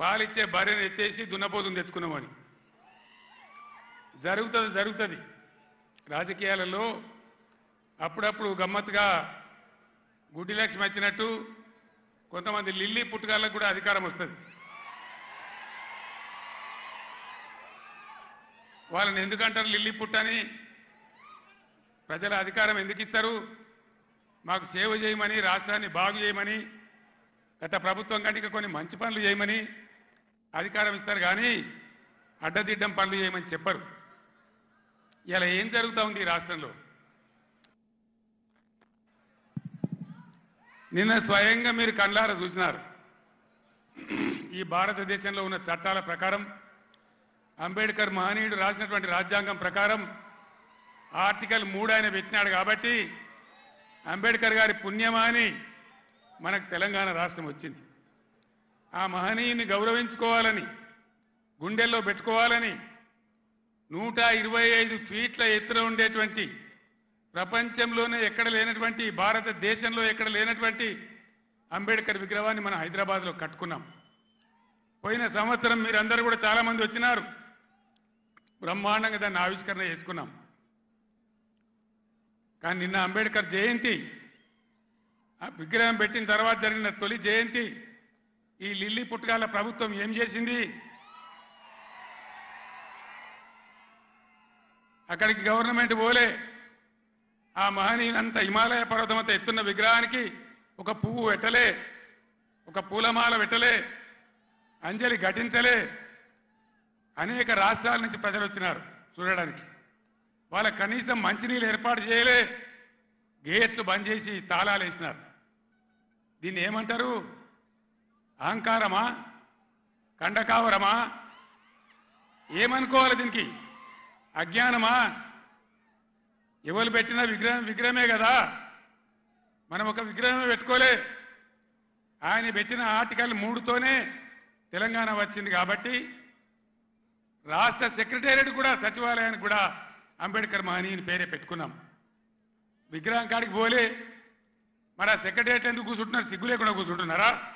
పాలిచ్చే భార్యను ఎత్తేసి దున్నపోతుని తెచ్చుకున్నామని జరుగుతుంది జరుగుతుంది. రాజకీయాలలో అప్పుడప్పుడు గమ్మత్తుగా గుడ్డి లక్ష్మి వచ్చినట్టు కొంతమంది లిల్లీ పుట్టుకాళ్ళకు కూడా అధికారం వస్తుంది. వాళ్ళని ఎందుకంటారు లిల్లీ పుట్టని ప్రజల అధికారం ఎందుకు ఇస్తారు? మాకు సేవ చేయమని రాష్ట్రాన్ని బాగు చేయమని గత ప్రభుత్వం కంటే కొన్ని మంచి పనులు చేయమని అధికారం ఇస్తారు కానీ అడ్డదిడ్డం పనులు చేయమని చెప్పరు. ఇలా ఏం జరుగుతూ ఉంది ఈ రాష్ట్రంలో? నిన్న స్వయంగా మీరు కళ్ళార చూసినారు. ఈ భారతదేశంలో ఉన్న చట్టాల ప్రకారం అంబేద్కర్ మహనీయుడు రాసినటువంటి రాజ్యాంగం ప్రకారం ఆర్టికల్ మూడు ఆయన పెట్టినాడు కాబట్టి అంబేద్కర్ గారి పుణ్యమా అని మనకు తెలంగాణ రాష్ట్రం వచ్చింది. ఆ మహనీయుని గౌరవించుకోవాలని గుండెల్లో పెట్టుకోవాలని నూట ఇరవై ఐదు ఫీట్ల ఎత్తున ఉండేటువంటి ప్రపంచంలోనే ఎక్కడ లేనటువంటి భారతదేశంలో ఎక్కడ లేనటువంటి అంబేద్కర్ విగ్రహాన్ని మనం హైదరాబాద్లో కట్టుకున్నాం. పోయిన సంవత్సరం మీరందరూ కూడా చాలామంది వచ్చినారు. బ్రహ్మాండంగా దాన్ని ఆవిష్కరణ చేసుకున్నాం. కానీ నిన్న అంబేద్కర్ జయంతి ఆ విగ్రహం పెట్టిన తర్వాత జరిగిన తొలి జయంతి ఈ లిల్లీ పుట్టగాల ప్రభుత్వం ఏం చేసింది? అక్కడికి గవర్నమెంట్ పోలే. ఆ మహనీయునంత హిమాలయ పర్వతమంత ఎత్తున్న విగ్రహానికి ఒక పువ్వు పెట్టలే. ఒక పూలమాల పెట్టలే. అంజలి ఘటించలే. అనేక రాష్ట్రాల నుంచి ప్రజలు వచ్చినారు చూడడానికి. వాళ్ళ కనీసం మంచినీళ్ళు ఏర్పాటు చేయలే. గేట్లు బంద్ చేసి తాళాలు వేసినారు. దీన్ని ఏమంటారు? అహంకారమా? కండకావరమా? ఏమనుకోవాలి దీనికి? అజ్ఞానమా? ఎవరు పెట్టిన విగ్రహం విగ్రహమే కదా. మనం ఒక విగ్రహమే పెట్టుకోలే. ఆయన పెట్టిన ఆర్టికల్ మూడుతోనే తెలంగాణ వచ్చింది కాబట్టి రాష్ట్ర సెక్రటేరియట్ కూడా సచివాలయానికి కూడా అంబేద్కర్ మహనీయుని పేరే పెట్టుకున్నాం. విగ్రహం కాడికి పోలే. మరి ఆ సెక్రటేరియట్ ఎందుకు కూర్చుంటున్నారు? సిగ్గు లేకుండా కూర్చుంటున్నారా?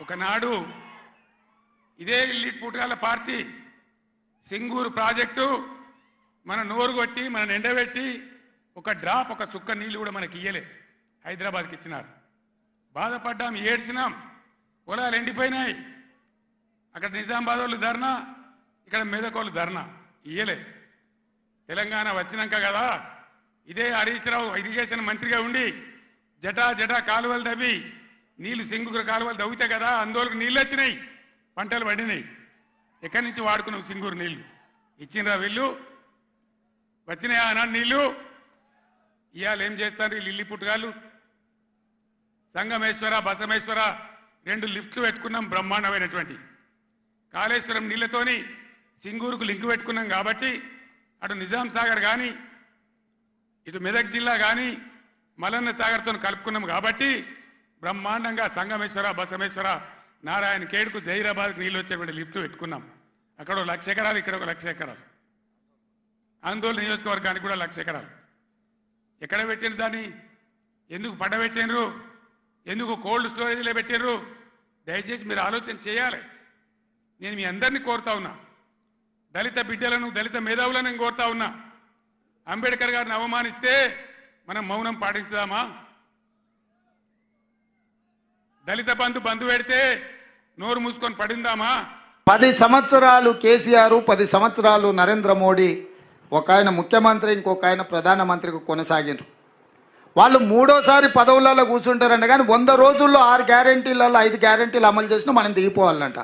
ఒకనాడు ఇదే లిల్లీ పుట్టుకాల పార్టీ సింగూరు ప్రాజెక్టు మన నోరు కొట్టి మన ఎండబెట్టి ఒక డ్రాప్ ఒక చుక్క నీళ్ళు కూడా మనకి ఇయ్యలే. హైదరాబాద్కి ఇచ్చినారు. బాధపడ్డాం ఏడ్చినాం. పొలాలు ఎండిపోయినాయి. అక్కడ నిజామాబాద్ వాళ్ళు ధర్నా ఇక్కడ మెదకోళ్ళు ధర్నా. ఇయ్యలే. తెలంగాణ వచ్చినాక కదా ఇదే హరీష్ రావు ఇరిగేషన్ మంత్రిగా ఉండి జటా జటా కాలువలు తవ్వి నీళ్ళు సింగురు కాలువలు తవ్వితే కదా అందువరకు నీళ్ళు వచ్చినాయి. పంటలు పండినాయి. ఎక్కడి నుంచి వాడుకున్నావు సింగూరు నీళ్ళు? ఇచ్చిండ్రా వీళ్ళు? వచ్చినాయా అన్నా నీళ్ళు? ఇవాళ ఏం చేస్తారు ఈ లిల్లీ సంగమేశ్వర బసమేశ్వర రెండు లిఫ్ట్లు పెట్టుకున్నాం బ్రహ్మాండమైనటువంటి. కాళేశ్వరం నీళ్ళతోని సింగూరుకు లింకు పెట్టుకున్నాం కాబట్టి అటు నిజాం సాగర్ కానీ ఇటు మెదక్ జిల్లా కానీ మలన్న సాగర్తో కలుపుకున్నాం కాబట్టి బ్రహ్మాండంగా సంగమేశ్వర బసమేశ్వర నారాయణ కేడుకు జైరాబాద్కి నీళ్ళు వచ్చేటువంటి లిఫ్ట్ పెట్టుకున్నాం. అక్కడ ఒక లక్ష ఎకరాలు ఇక్కడ ఒక లక్ష ఎకరాలు. ఆందోళన నియోజకవర్గానికి కూడా లక్ష ఎకరాలు. ఎక్కడ పెట్టిన దాన్ని? ఎందుకు పడబెట్టినరు ఎందుకు కోల్డ్ స్టోరేజ్లో పెట్టినరు దయచేసి మీరు ఆలోచన చేయాలి. నేను మీ అందరినీ కోరుతా ఉన్నా. దళిత బిడ్డలను దళిత మేధావులను కోరుతా ఉన్నా. అంబేద్కర్ గారిని అవమానిస్తే మనం మౌనం పాటించుదామా? దళిత బంధు బంధు పెడితే నోరు మూసుకొని పడిందామా? పది సంవత్సరాలు కేసీఆర్ పది సంవత్సరాలు నరేంద్ర మోడీ ఒక ఆయన ముఖ్యమంత్రి ఇంకొక ఆయన ప్రధానమంత్రికి కొనసాగిండ్రు. వాళ్ళు మూడోసారి పదవులలో కూర్చుంటారంట కానీ వంద రోజుల్లో ఆరు గ్యారంటీలలో ఐదు గ్యారంటీలు అమలు చేసినా మనం దిగిపోవాలంట.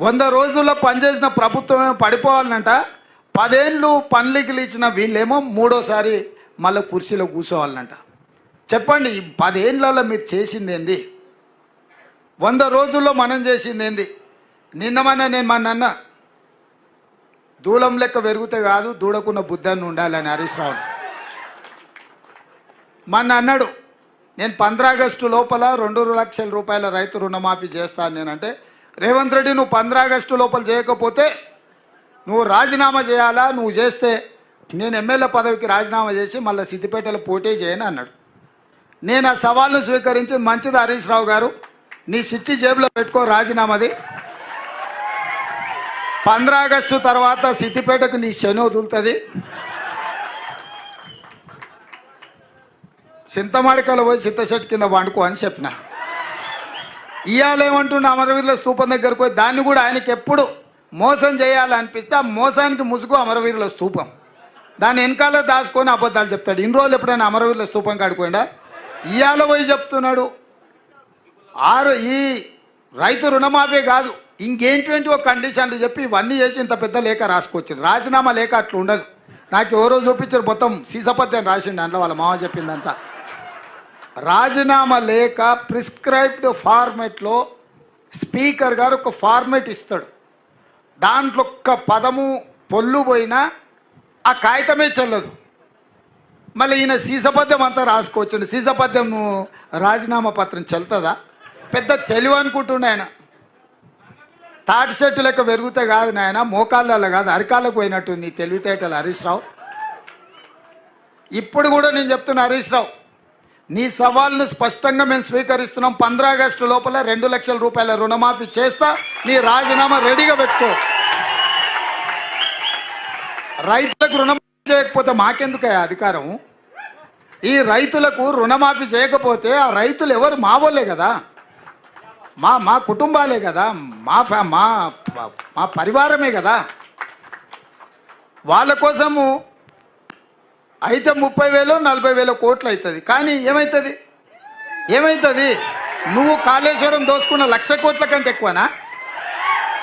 వంద రోజుల్లో పనిచేసిన ప్రభుత్వమే పడిపోవాలంట. పదేళ్ళు పనులకి ఇచ్చిన వీళ్ళేమో మూడోసారి మళ్ళీ కుర్చీలో కూర్చోవాలంట. చెప్పండి ఈ పదేళ్ళలో మీరు చేసింది ఏంది వంద రోజుల్లో మనం చేసింది ఏంది నిన్నమన్నా నేను మా నాన్న దూలం లెక్క పెరిగితే కాదు దూడకున్న బుద్ధాన్ని ఉండాలని హరీష్ రావు. మొన్న అన్నాడు నేను పంద్రాగస్టు లోపల రెండు లక్షల రూపాయల రైతు రుణమాఫీ చేస్తాను నేనంటే రేవంత్ రెడ్డి నువ్వు పంద్రాగస్టు లోపల చేయకపోతే నువ్వు రాజీనామా చేయాలా? నువ్వు చేస్తే నేను ఎమ్మెల్యే పదవికి రాజీనామా చేసి మళ్ళీ సిద్దిపేటలో పోటీ చేయను అన్నాడు. నేను ఆ సవాల్ను స్వీకరించి మంచిది హరీష్ రావు గారు. నీ సిట్టి జేబులో పెట్టుకో రాజీనామాది. పంద్రా ఆగస్టు తర్వాత సిద్దిపేటకు నీ శని వదులుతుంది. చింతమాడికలు పోయి చింతశెట్టు కింద వండుకో అని చెప్పిన. ఇవాళ అమరవీరుల స్తూపం దగ్గరకు పోయి దాన్ని కూడా ఆయనకి ఎప్పుడు మోసం చేయాలనిపిస్తే ఆ మోసానికి ముసుగు అమరవీరుల స్తూపం దాని వెనకాల దాచుకొని అబద్ధాలు చెప్తాడు. ఇన్ని రోజులు ఎప్పుడైనా అమరవీరుల స్తూపం కాడిపోయిందా ఇవాళ పోయి చెప్తున్నాడు. ఆరు ఈ రైతు రుణమాఫీ కాదు ఇంకేంటి ఒక కండిషన్లు చెప్పి ఇవన్నీ చేసి ఇంత పెద్ద లేఖ రాసుకొచ్చింది రాజీనామా లేఖ అట్లా ఉండదు. నాకు ఎవరో చూపించారు మొత్తం సీసపత్యం రాసిండు దాంట్లో వాళ్ళ మామ చెప్పిందంతా. రాజీనామా లేఖ ప్రిస్క్రైబ్డ్ ఫార్మెట్లో స్పీకర్ గారు ఒక ఫార్మెట్ ఇస్తాడు. దాంట్లో ఒక్క పదము పొల్లు పోయినా ఆ కాగితమే చెల్లదు. మళ్ళీ ఈయన సీసపద్యం అంతా రాసుకోవచ్చండి. సీసపద్యము రాజీనామా పత్రం చెల్తుందా? పెద్ద తెలివి అనుకుంటుండే ఆయన. తాటి సెట్టు లెక్క పెరుగుతే కాదు నాయన మోకాళ్ళలో కాదు అరికాళ్ళకు పోయినట్టు నీ తెలివితేటలు హరీష్ రావు. ఇప్పుడు కూడా నేను చెప్తున్నా హరీష్ రావు నీ సవాల్ను స్పష్టంగా మేము స్వీకరిస్తున్నాం. పంద్ర ఆగస్టు లోపల రెండు లక్షల రూపాయల రుణమాఫీ చేస్తా నీ రాజీనామా రెడీగా పెట్టుకో. రైతులకు రుణం చేయకపోతే మాకెందుకయ్యా అధికారం? ఈ రైతులకు రుణమాఫీ చేయకపోతే ఆ రైతులు ఎవరు? మా వాళ్ళే కదా. మా మా కుటుంబాలే కదా. మా ఫ్యా మా మా పరివారమే కదా. వాళ్ళ కోసము అయితే ముప్పై వేలు నలభై వేల కోట్లు అవుతుంది. కానీ ఏమవుతుంది ఏమవుతుంది నువ్వు కాళేశ్వరం దోసుకున్న లక్ష కోట్ల కంటే ఎక్కువనా?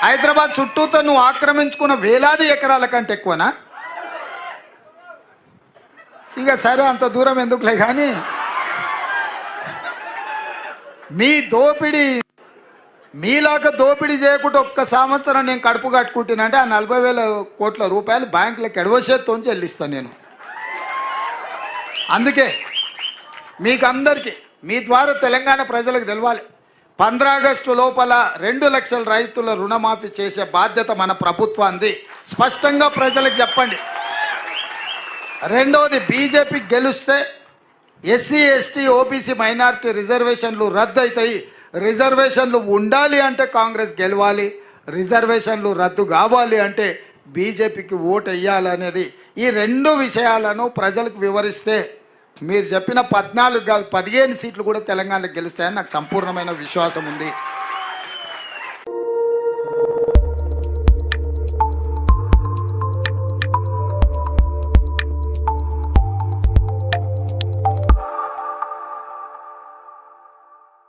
హైదరాబాద్ చుట్టూతో నువ్వు ఆక్రమించుకున్న వేలాది ఎకరాల కంటే ఎక్కువనా? ఇక సరే అంత దూరం ఎందుకులే కానీ మీ దోపిడీ మీలాగా దోపిడీ చేయకుండా ఒక్క సంవత్సరం నేను కడుపు కట్టుకుంటున్నానంటే ఆ నలభై వేల కోట్ల రూపాయలు బ్యాంకులకు ఎడవసేత్తో చెల్లిస్తాను నేను. అందుకే మీకు అందరికీ మీ ద్వారా తెలంగాణ ప్రజలకు తెలవాలి. పంద్రా ఆగస్టు లోపల రెండు లక్షల రైతుల రుణమాఫీ చేసే బాధ్యత మన ప్రభుత్వాన్ని స్పష్టంగా ప్రజలకు చెప్పండి. రెండవది బీజేపీ గెలిస్తే ఎస్సీ ఎస్టీ ఓబీసీ మైనార్టీ రిజర్వేషన్లు రద్దు అవుతాయి రిజర్వేషన్లు ఉండాలి అంటే కాంగ్రెస్ గెలవాలి. రిజర్వేషన్లు రద్దు కావాలి అంటే బీజేపీకి ఓటు వేయాలనేది ఈ రెండు విషయాలను ప్రజలకు వివరిస్తే మీరు చెప్పిన పద్నాలుగు కాదు పదిహేను సీట్లు కూడా తెలంగాణకు గెలుస్తాయని నాకు సంపూర్ణమైన విశ్వాసం ఉంది.